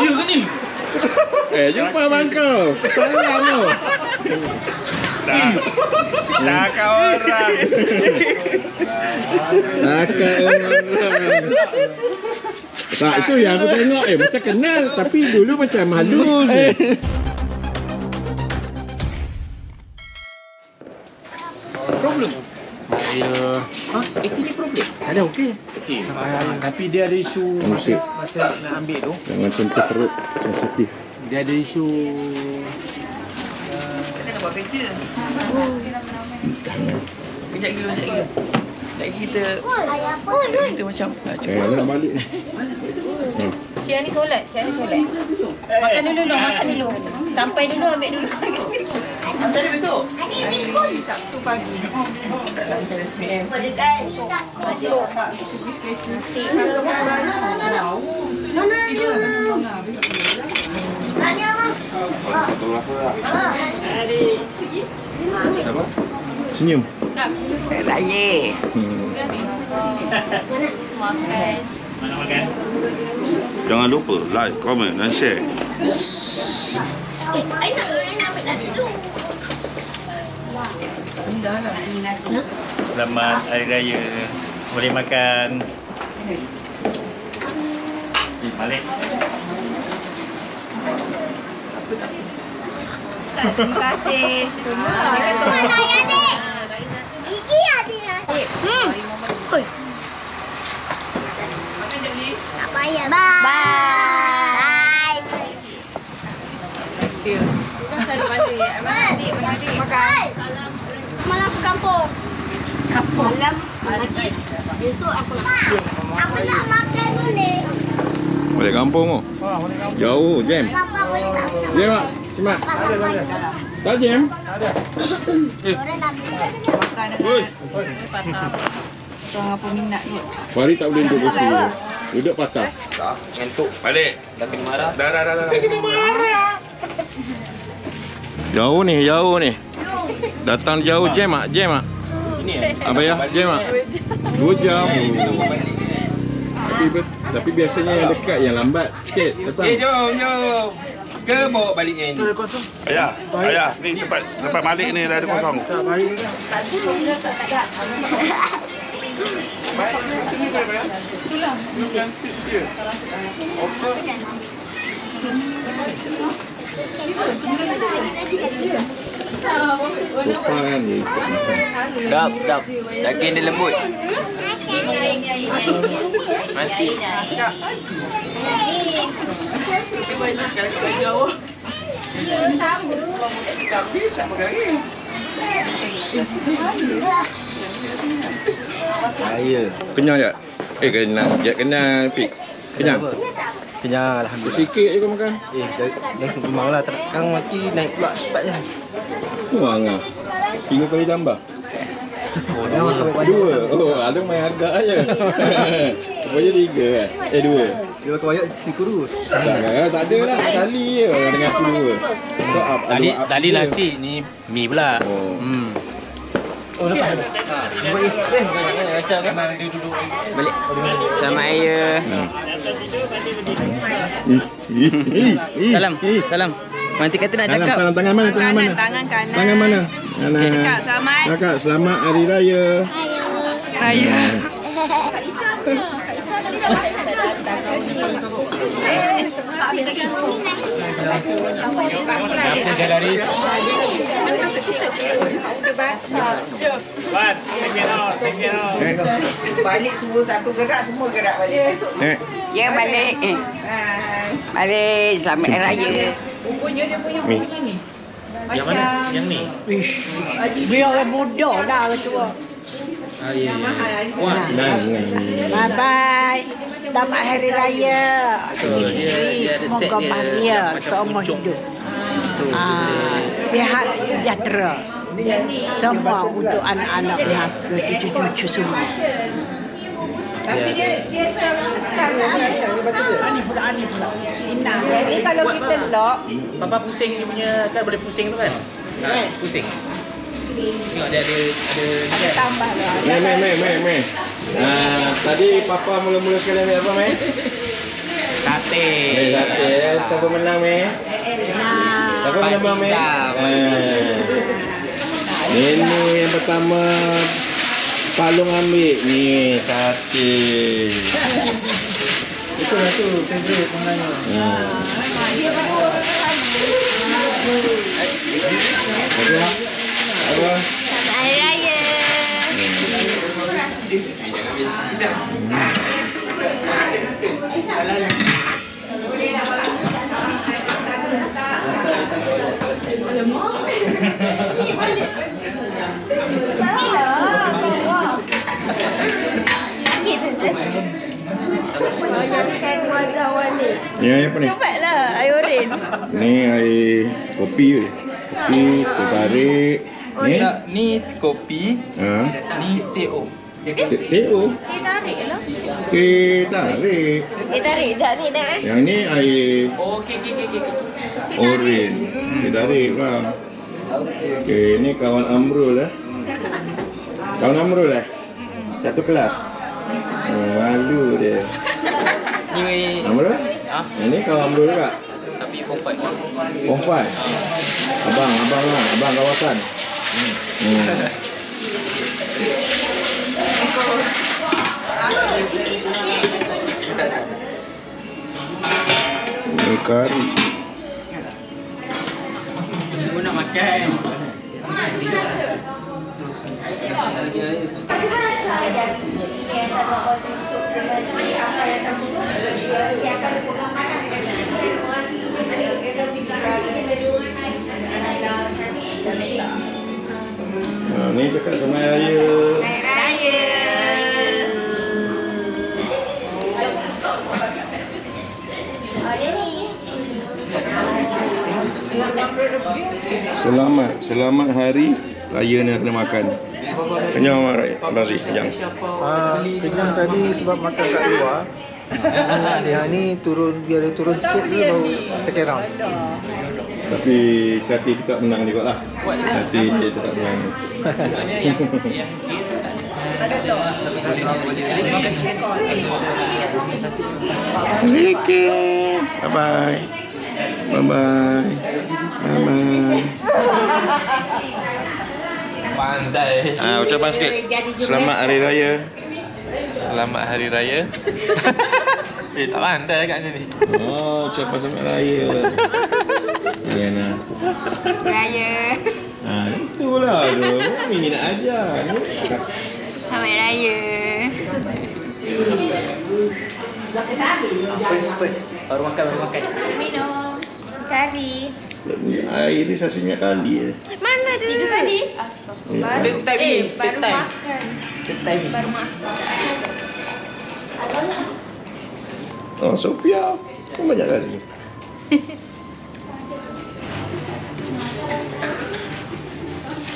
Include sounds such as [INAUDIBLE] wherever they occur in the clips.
Ya ke ni? Eh, jumpa abang kau. Salam tu. Cakap orang. Akak orang. Tak, itu yang aku tengok. Eh, macam kenal. Tapi dulu macam malu sih. Ya. Ha? Eh, ini problem. Ada okey. Okey. Tapi dia ada isu Musik. masa nak ambil tu. Jangan sentuh perut. Sensitif. Dia ada isu Kita nak buat kerja. Kejap dulu, kejap dulu. Lagi kita kita macam nak Eh, nak balik ni. Ha. Siang ni solat, siang ni solat. Makan dulu dulu, makan dulu. Sampai dulu ambil dulu. Macam mana besok? Sabtu pagi. Masuk. Nasi. Senyum. Raya. Hmm. Makan. Jangan lupa like, comment dan share. Selamat Hari Raya. Boleh makan. Balik. Terima kasih. Bye. Makan. Malam ke kampung. Kampung. Malam. Besok aku nak. Aku nak makan boleh. Balik kampung tu. Jauh, jam. Papa boleh tak? Jam tak? Semak. Tak jam? [COUGHS] Orang nak beli. Oi, Orang apa minat kot. Farid tak boleh duduk kursi tu. Duduk patah. balik. Dah kena marah. Dah, dah, dah. dah. Dah kena marah. Jauh ni, jauh ni. Datang jauh jam mak, jam mak. Ini eh. Apa ya? Jam mak. Dua jam. Tapi tapi biasanya yang dekat yang lambat sikit datang. Eh, jom, jom. Ke bawa balik yang ini? Ayah, ayah, ni tempat tempat balik ni dah ada kosong. Sedap, sedap. Daging dia lembut. Mati. Saya. Kenyang tak? Eh kenyang. Kenyang pik. Kenyang. Kenyang Alhamdulillah Sikit je kau makan. Eh dah, dah memang lah Terkang mati naik pula cepat je Kurang ah. Tiga kali tambah. Oh banyak [LAUGHS] Dua. Oh, ada main agak aja. [LAUGHS] Rupanya tiga eh. Eh dua. Dia makan banyak si kurus Tak, ada lah. Sekali je dengan aku dua. Tadi tadi nasi ni mi pula. Oh. Hmm. Oh lepas Balik. Selamat Raya. Ha. Ih, ih, ih, ih, Salam. ih. Salam. Nanti kata nak cakap. salam. Tangan mana? Tangan mana? Tangan kanan. Tangan mana? Mana? Cakap selamat. Cakap selamat hari raya. Raya. Apa jalaris? Wan, take it out, take it out. Eh, Balik semua satu gerak semua gerak balik. eh. Ya balik. Eh. Balik. Selamat Raya. Mi. Yang mana? Yang ni. Biar orang muda dah tua. Ah, ya, ya. Nang. Bye bye. Selamat Hari Raya. dia- dia Semoga dia bahagia seumur hidup. Ah, sihat sejahtera. Semua untuk anak-anak dan cucu-cucu semua. Tapi dia Ani pula, ani pula. Ina. Jadi kalau kita lock, Papa pusing dia punya kan boleh pusing tu kan? Ha, pusing. Tengok dia ada ada ni kan. Tambah lah. Mei, mei, mei, mei. Ah, tadi papa mula-mula sekali ambil apa, mei? Sate. Mei sate. eh. Siapa menang, mei? Siapa menang? Panjang. Ah. Ini yang pertama Palung ambil ni sate. Itu lah tu favorite sebenarnya. Ah. Apa? Apa? Selamat Hari Raya. Ni air apa ni? Cepatlah, air oren. Ni air kopi je. Kopi, teh tarik. Ni? Tak, ni kopi, Ha? ni. Teh teh oh. Dia tarik lah. Teh tarik. Dia tarik, sekejap ni nak eh. Yang ni air Oh, okey okey okey okey. oren. Teh tarik bang. Okey, ni kawan Amrul eh. Kawan Amrul eh? Satu kelas? Oh, malu dia. Ni Amrul? ah, Yang ni kawan Amrul juga? tapi form 5. Form 5? Abang, abang lah. Abang kawasan. Hmm. Kari. Ibu nak makan. Ha, ni cakap sama raya. Raya. Dia ni. Selamat, selamat hari raya ni kena makan. Kenyang Mak Rai. Abang Zee, kenyang. Ah, kenyang tadi sebab makan kat luar. Ah, dia ni turun biar dia turun sikit dulu baru second round. Tapi Sati tetap menang juga lah. Dia. Okay. Bye bye. Bye bye. Bye bye. Pandai. Ah, ucapan sikit. Selamat Hari Raya. Selamat Hari Raya. [LAUGHS] eh, tak pandai kat sini. Oh, ucapan selamat raya. [LAUGHS] Ya nah. Raya. Ah, itulah tu. Mini nak ajar. Selamat Raya. First first. Baru makan baru makan. Minum. Kari. Air ni saya minyak kali je. Mana ada? Tiga kali? Astagfirullah. Ya. Take time ni, Eh, baru time. makan. Time. Baru makan. Oh, Sophia. Kau banyak kali. [LAUGHS]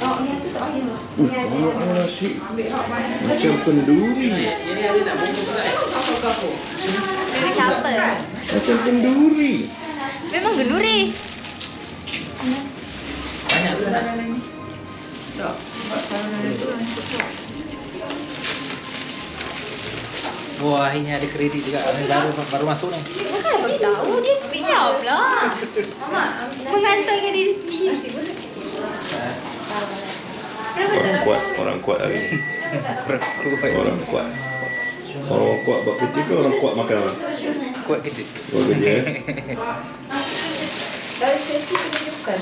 Uh, banyak nasi. Macam kenduri. Dengan siapa? Macam kenduri. Memang genduri. Wah, ini ada kredit juga. Ini baru baru masuk ni. Bukan beritahu dia jawab lah. Mengantarkan diri sendiri. Orang kuat, orang kuat hari ni. Orang kuat. Orang kuat buat kerja ke orang kuat makan orang? Kuat kerja. Buat kerja eh? Hari ini kita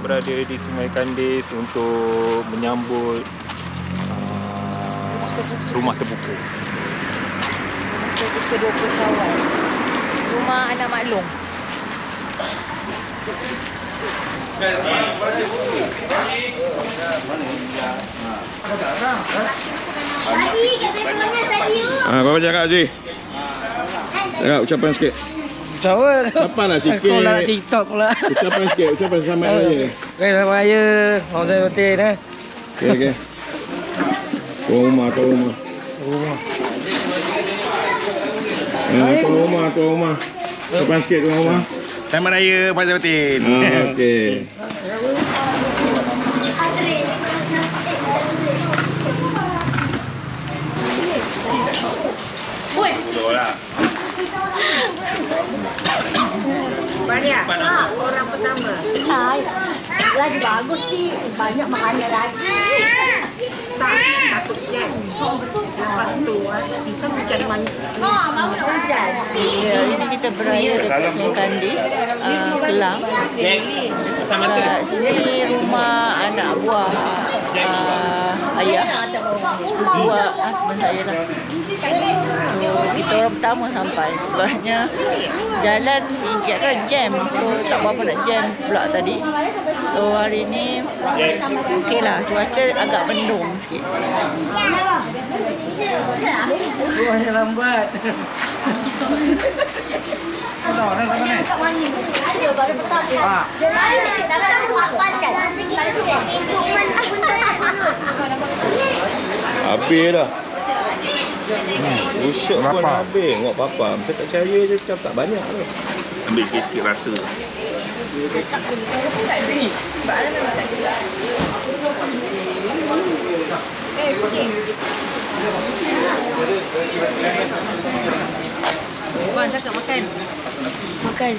berada di Sungai Kandis untuk menyambut uh, rumah terbuka. Terbuka 20 Syawal. Rumah anak maklum. Ah, apa cakap Haji? Cakap ucapan sikit. Ucapan lah sikit. Kau lah TikTok pula. Ucapan sikit, ucapan selamat raya. Okey, selamat raya. Mau saya rutin eh. Okey, okey. Tuan rumah, tuan rumah. Rumah. Eh, tuan rumah, tuan rumah. Ucapan sikit tuan rumah. Selamat Raya Pak Zabatin. Ah, okey. Betul lah. Banyak. Orang pertama. Hai. Lagi bagus sih. Banyak makanan lagi. Tak takut hujan. Lepas tu ah, bisa hujan mana. Oh, mau nak hujan. Ya, ini kita beraya dekat Sungai Kandis, uh, Kelang. Kat sini rumah anak buah uh, ayah, buah husband saya lah. Kita orang pertama sampai sebabnya jalan ingat kan jam. So, tak berapa nak jam pula tadi. So, hari ni okey lah. Cuaca agak mendung sikit. Buahnya lambat. Ada baru petang. Ah. Dia balik. Dalam tu makan kan. Habis dah. Hmm, usuk pun habis. Tengok papa. Macam tak percaya je macam tak banyak tu. Ambil sikit-sikit rasa. Puan cakap makan. Makan.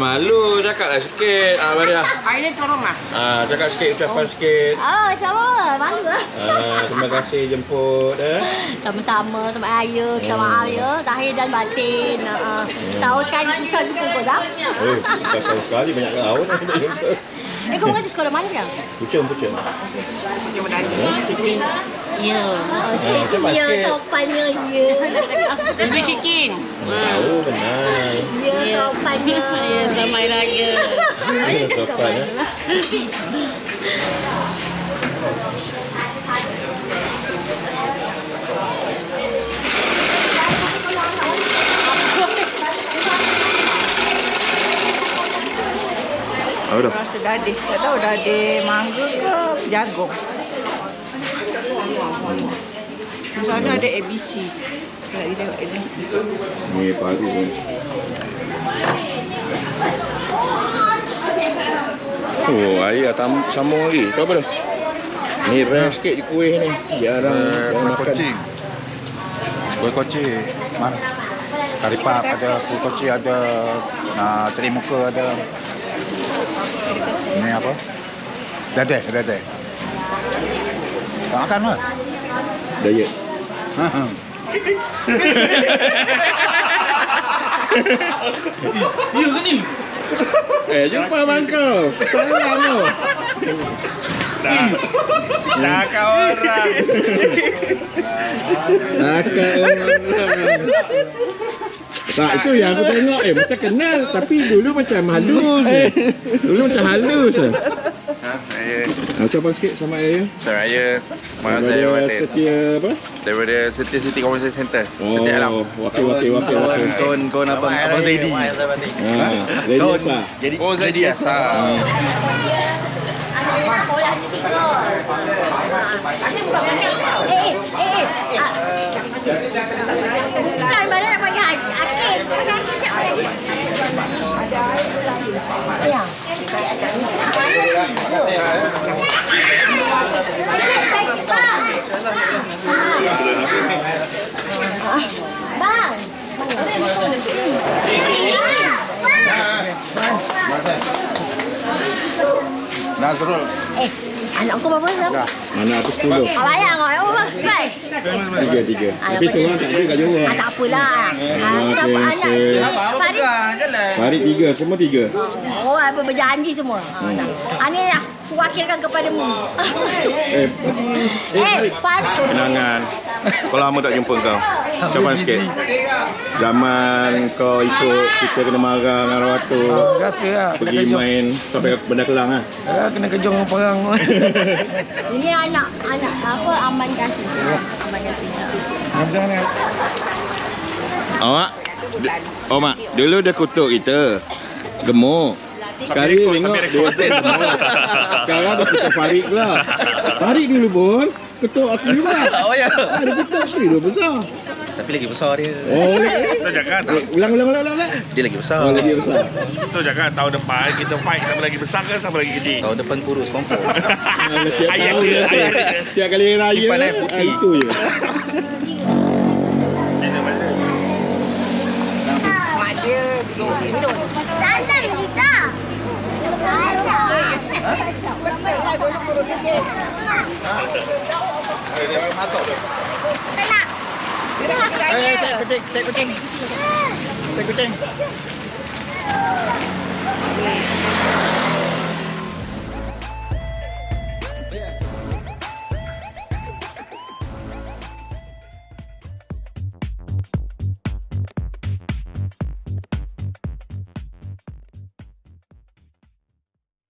Malu cakap lah sikit. Ah, Maria. Hari ni tolong lah. Ah, cakap sikit, ucapan sikit. Oh, sama. Malu lah. Ah, terima kasih jemput eh. Sama-sama, sama raya, minta maaf ya. Zahir dan batin. Uh, tahun sekali susah jumpa kau dah. Oh, kita sekali banyak tahun jumpa. [LAUGHS] Eh, kau mengajar sekolah mana sekarang? Pucung, pucung. Ya. Oh, Ah, cik, cepat ya, sopannya, ya. Lebih chicken. Tahu benar. Ya, sopannya. Ya, ramai raya. Ya, sopan [LAUGHS] Apa dah? Rasa dadih. Tak tahu dadih mangga ke jagung. Sana ada ABC. Nak pergi tengok ABC. Ni paru ni. Oh, ayah tam sambung lagi. Kau apa dah? Ni rare sikit je kuih ni. Jarang jarang makan. Kuih koci. Mana? Kari pap ada, kuih koci ada, nah, ceri muka ada. Ini apa? Dadeh, dadeh. Tak makan apa? Diet. Ha, [LAUGHS] ha. Ya ke ni? Eh, jumpa abang kau. Salam tu. Cakap orang. Akak orang. [LAUGHS] Tak, itu yang aku tengok. Eh, macam kenal. Tapi dulu macam halus. eh. Dulu macam halus. eh. Ha, saya Ah, Ucapan sikit sama ayah. Selamat Raya. Mana saya setia apa? Daripada Setia City Community Center. Oh, Setia Alam. wakil, wakil, wakil, wakil. Kawan kawan abang abang Zaidi. Ah, Lady Asa. Jadi oh Zaidi Asa. Anak sekolah ni tiga. Eh, eh, eh, eh. ah. Bukan, mana nak panggil Ya. Bang. Nazrul. Eh, anak kau berapa sekarang? Mana aku 10. Ah, bayar kau. Apa apa? Baik. Tiga, tiga. Tapi seorang tak ada kat Johor. Ah, tak apalah. Ah, Terima dapat anak kasih. ni. Farid. Hari tiga, semua tiga. Oh, apa berjanji semua. Ah, Hmm. tak. Ah, ni aku wakilkan kepadamu. Eh, eh, Farid. Kenangan. Kau lama tak jumpa kau. Ucapan sikit. Zaman kau ikut kita kena marah dengan Rawatu. Rasa lah. Kena Pergi main sampai benda kelang ah. Ah, Kena kejong dengan perang. [LAUGHS] Ini anak anak apa Aman Kasih. Aman Kasih. Macam mana? Awak Oh mak Dulu dia kutuk kita Gemuk Rekod, tengok dia gemuk Sekarang dia kutuk Farid pula Farid dulu pun Kutuk aku juga Oh ya. ha, Dia kutuk tu dia besar Tapi lagi besar dia. Oh tak, Eh, Ulang ulang ulang ulang ulang. Dia lagi besar. Oh lagi besar kita cakap tahun depan kita fight siapa lagi besar ke siapa lagi kecil. Tahun depan kurus confirm. [LAUGHS] Ah, tahun dia, dia dia. Setiap kali raya. Itu je Mak dia duduk Indon. Để em hát tổ được. Đây là. Đây là cái Trinh, đây